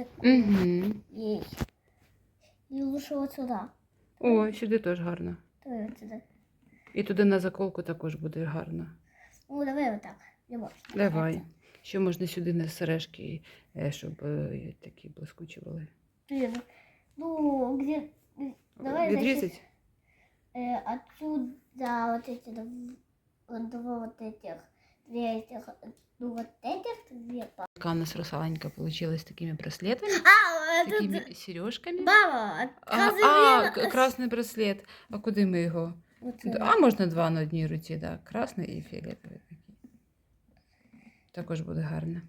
такую. Угу. Ей. И лучше вот сюда. О, сюди теж гарно. Давай вот сюда. І туди на заколку також буде гарно. Ну, давай вот так. Не можешь. Давай. Ще можна сюди на сережки, е, щоб е, такі блискучі були. Блин. Ну, где... Давай, значит, Відрізать? э, отсюда вот эти дв- вот два вот этих, две этих, две. па- Така у нас русаленька вийшла з такими браслетами, А, это... такими сережками. Баба, А, отказывай а, мне- к- красний браслет. А куди ми його? Вот Д- сюда. А можна два на одній руці, так. Красний і фіолетовий такий. Також буде гарно.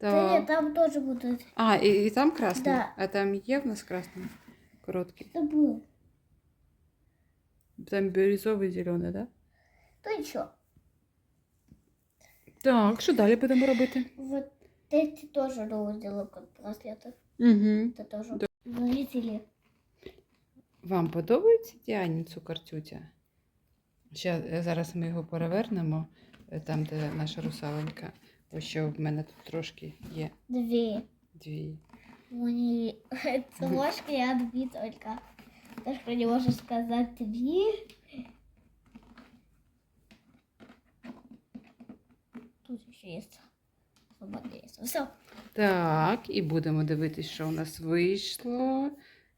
Да нет, Так. там тоже будут. А, і, і там красний? Да. А там є в нас красний? Короткий. Забыл. Там бірюзовий зелений, так? То ничего. Так, що далі будемо робити? Вот эти тоже новые сделаю как браслеты. Угу. Это тоже. Зрители. Вам подобається Діані цукартютя? Ще е, зараз ми його перевернемо, е, там, де наша русаленька. Ось що в мене тут трошки є Две. дві. Мне ложка я две только. Даже не можешь сказать две. Тут еще есть. Все. Так, і будемо дивитися, що у нас вийшло.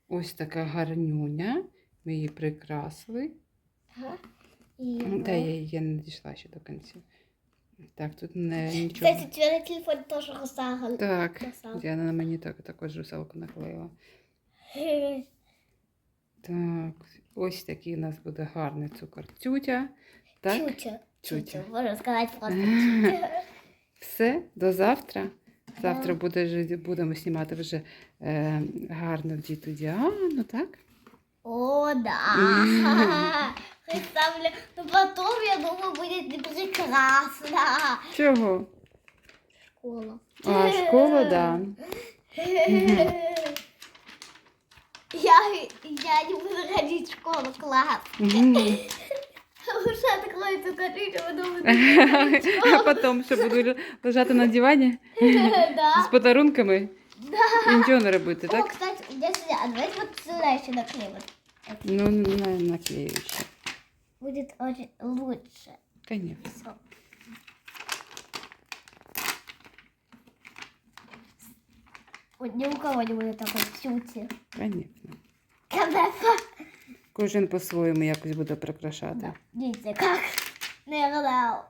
Ось така гарнюня. Ми її прикрасили. Ага. Та вот. я її не дійшла ще до кінця. Так, тут не нічого. У тебя на телефоне русага. Так, Русалка. Діана на мені так, також русалку наклеїла. Так, ось такий у нас буде гарний цукор тютя. Так, Чутя. Тютя. Чутя. Можно сказать просто чутя. все, до завтра. Завтра буде, будемо знімати вже е, гарну діту Діану, так? О, да. Мгм. Представляю. Но потом, я думаю, будет прекрасно. Чого? Школа. А, школа, да. Я, я не буду ходить в школу, в класс. Мгм. Потому что откроется короче, потом А потім що буду ле- лежати на дивані з Да. подарунками і нічого не робити, О, так? кстати, у меня сюда, а давайте вот сюда еще наклеим. Ну, на, наклею ще. Будет очень лучше. Конечно. Всё. Вот ни у кого не будет такой тюти. Конечно. Кожен по-своєму якось буде прикрашати. Да, видите, как? Наверное,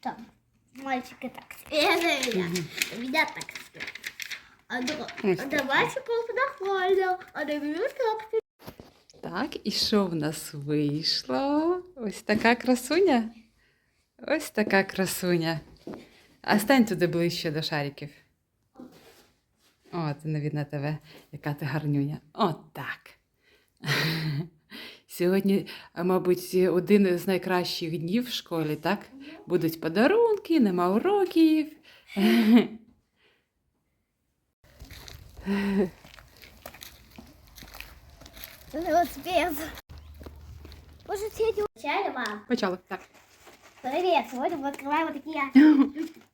там, мальчики так спели, Мгм. меня так. А, до, Ось а так. до а до так. Так, і що в нас вийшло? Ось така красуня. Ось така красуня. А стань туди ближче до шариків. О, це не видно тебе, яка ти гарнюня. От так. Сьогодні, а, мабуть, один з найкращих днів в школі, так? Будуть подарунки, нема уроків. Вот спец. Может, сегодня Начали, мам? Почали. Так. Привет, сегодня мы открываем вот такие.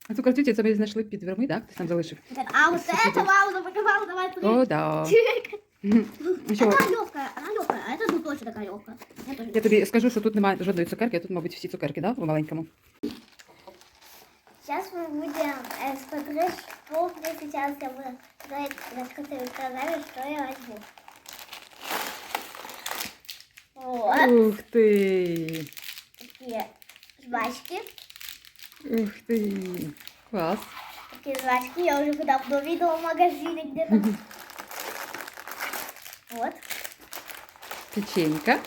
А цю картину це ми знайшли під дверми, так? Ти там залишив. А вот это мама запаковала, давай смотри. О, да. Мгм. Ну що, Она легкая, она легкая, а это ну точно такая легкая. Я тоже Я тобі скажу, що тут немає жодної цукерки, а тут, мабуть, всі цукерки, да, в маленькому. Сейчас мы будем э, смотреть, что мне сейчас я буду сказать на сказали, что я возьму. Вот Ух ти! такие жвачки. Ух ти! Клас! Такие жвачки я уже давно видела в магазине где-то. Вот, Печенька.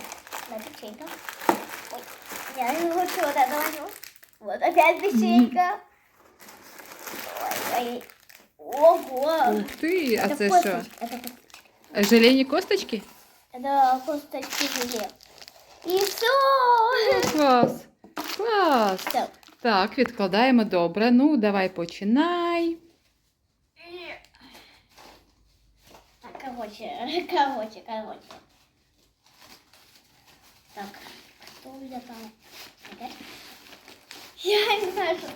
на печенька. Ой, я не лучше вот это возьму. Вот опять печенька. Ой, ой. Ого! Ух ти! А Это це що? косточки, Это косточки. Желені косточки? Это косточки желе. И все. Клас! Клас! Все. Так, відкладаємо добре. Ну, давай починай. короче, короче, короче. Так, что у меня там? Опять? Я не знаю, что...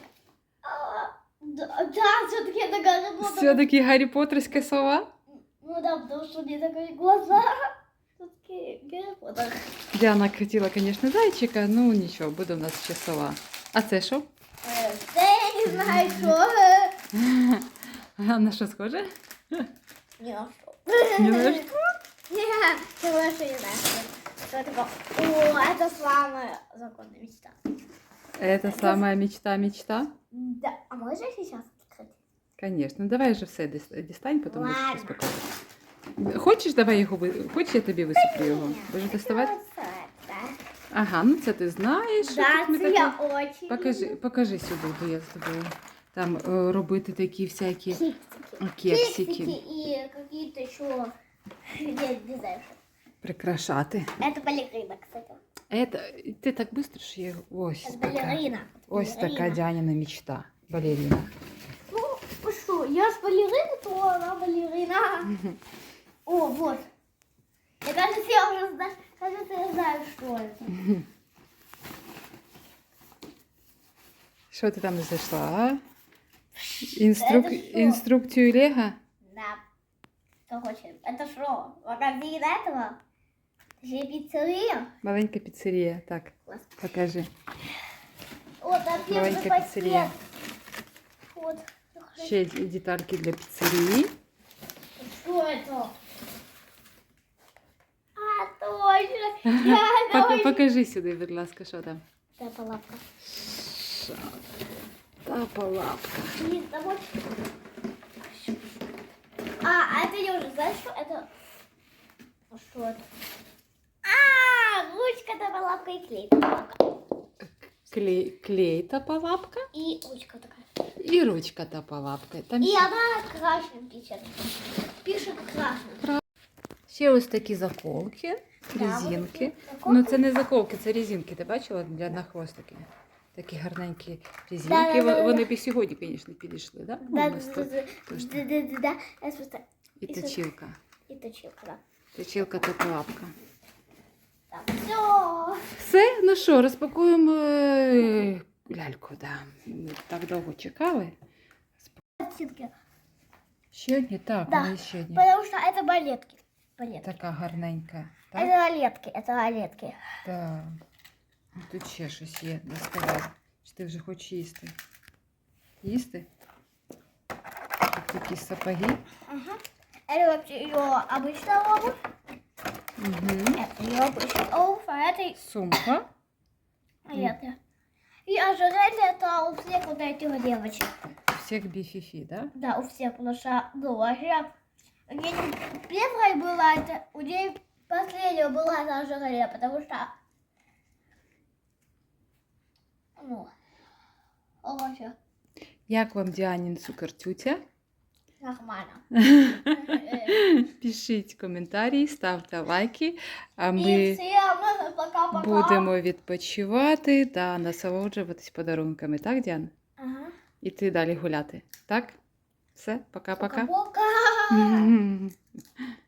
А, Да, да все-таки это Гарри Поттер. Все-таки Гаррі Поттерська сова? Ну да, потому что у нее такие глаза. Все-таки Гарри Поттер. Діана хотіла, звісно, зайчика, ну нічого, буде в нас ще сова. А це що? Э, Да я не знаю, что. А на що схоже? Не на что. Не на что? Нет, ты больше не знаешь. Что это такое? О, это самая законная мечта. Це сама мечта, мечта? Да, а можно сейчас открыть? Звісно, давай же все діс- дістань, потім будеш Ладно. розпаковувати. Хочеш, давай його ви- Хочеш, я тобі висиплю його? Будеш доставати? Да, Ага, ну це ти знаєш. що да тут ми это таке- я очень Покажи, люблю. покажи сюди, бо я з тобою. Там е, робити такі всякі Кексики. кексики, и какие-то еще... Я не знаю, что. прикрашати. Это балерина, кстати. Это, ти так швидко, що я ось Это така. балерина. Ось така Балерина. Дяніна мечта. Балерина. Ну, что, я с балерины, то она балерина. О, вот. Мне кажется, я уже знаю, кажется, я знаю, что это. Що ти там знайшла? а? Інструк... Це що? Інструкцію Лего? Да. Кто хочет? Это что, магазин этого? Точнее, пиццерия? Маленька піцерія. Так, Класс. покажи. Вот, там первый Маленька пакет. піцерія. Вот. Ще детальки для піцерії. Что это? А, точно. Я Пок- точно. Покажи сюди, будь ласка, що там. Это палатка. Та палапка. Блин, там вот- А, а это я уже знаю, что это. А Что это? А, ручка, там лапка и клей. Палатка. Клей, клей та палапка И ручка такая. і ручка та палапка. Там И она красным пишет. Пишет красным. ще ось такі заколки, Да, резинки. вот такие Ну це не заколки, це резинки. Ти бачила для на хвостики? Такі гарненькі резинки. Да-да-да-да. Вон- Вони б і сьогодні, звісно, підійшли, да? Да, Ну, да, ми з да, тобою да, теж да, так. да, да, да. Я просто І І точилка. и точилка, да. Точилка та палапка. Так, все. Все, ну що, розпакуємо е, ляльку, да. Ми Так довго чекали. Картинки. Ще одні? Так, Да. вони ще одні. Потому что это балетки. Балетки. Така гарненька. Так? Это балетки, это балетки. Так. Ну, Тут ще щось є, доставай. Чи ти вже хочеш їсти? Їсти? Тут такі сапоги. Ага. Это вообще ее обычная обувь. Угу. Это ее обычная обувь, а это Сумка. а это. И ожерелье это у всех вот этих девочек. У всіх біфіфі, да? Да, у всех, потому что, ну, вообще, у нее первая была это, у нее последняя была это ожерелье, потому что, о, вообще, Як вам Діанін цукер-тютя? нормально. Пишіть коментарі, ставте лайки, а ми будемо відпочивати та насолоджуватись подарунками, так, Діана? Ага. Іти далі гуляти. Так? Все, пока-пока. Пока-пока.